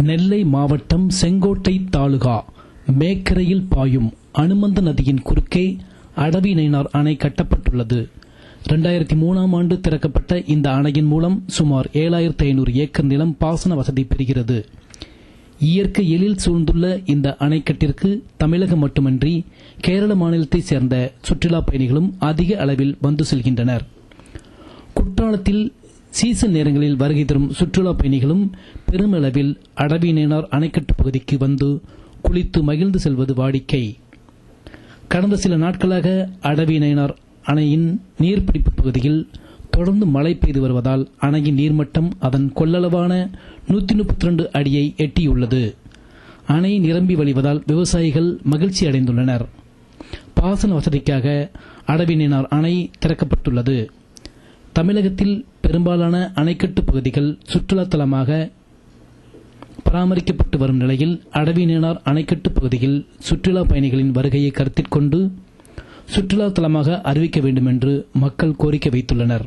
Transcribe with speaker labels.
Speaker 1: நெல்லை மாவட்டம் செங்கோட்டை தாலுகா மேக்கரையில் பாயும் அனுமந்த நதியின் குறுக்கே அடவிநயினார் அணை கட்டப்பட்டுள்ளது. இரண்டாயிரத்தி மூணாம் ஆண்டு திறக்கப்பட்ட இந்த அணையின் மூலம் சுமார் ஏழாயிரத்தி ஐநூறு ஏக்கர் நிலம் பாசன வசதி பெறுகிறது. இயற்கை எழில் சூழ்ந்துள்ள இந்த அணைக்கட்டிற்கு தமிழகம் மட்டுமன்றி கேரள மாநிலத்தைச் சேர்ந்த சுற்றுலாப் பயணிகளும் அதிக அளவில் வந்து செல்கின்றனர். குற்றாலத்தில் சீசன் நேரங்களில் வருகை தரும் சுற்றுலாப் பயணிகளும் பெருமளவில் அடவிநேனார் அணைக்கட்டு பகுதிக்கு வந்து குளித்து மகிழ்ந்து செல்வது வாடிக்கை. கடந்த சில நாட்களாக அடவிநயினார் அணையின் நீர்பிடிப்பு பகுதியில் தொடர்ந்து மழை பெய்து வருவதால் அணையின் நீர்மட்டம் அதன் கொள்ளளவான நூற்றி முப்பத்தி ரெண்டு அடியை எட்டியுள்ளது. அணை நிரம்பி வழிவதால் விவசாயிகள் மகிழ்ச்சி அடைந்துள்ளனர். பாசன வசதிக்காக அடவினினார் அணை திறக்கப்பட்டுள்ளது. தமிழகத்தில் பெரும்பாலான அணைக்கட்டு பகுதிகள் சுற்றுலா தலமாக பராமரிக்கப்பட்டு வரும் நிலையில் அடவினார் அணைக்கட்டு பகுதியில் சுற்றுலா பயணிகளின் வருகையை கருத்தில் கொண்டு சுற்றுலா தலமாக அறிவிக்க வேண்டும் என்று மக்கள் கோரிக்கை வைத்துள்ளனர்.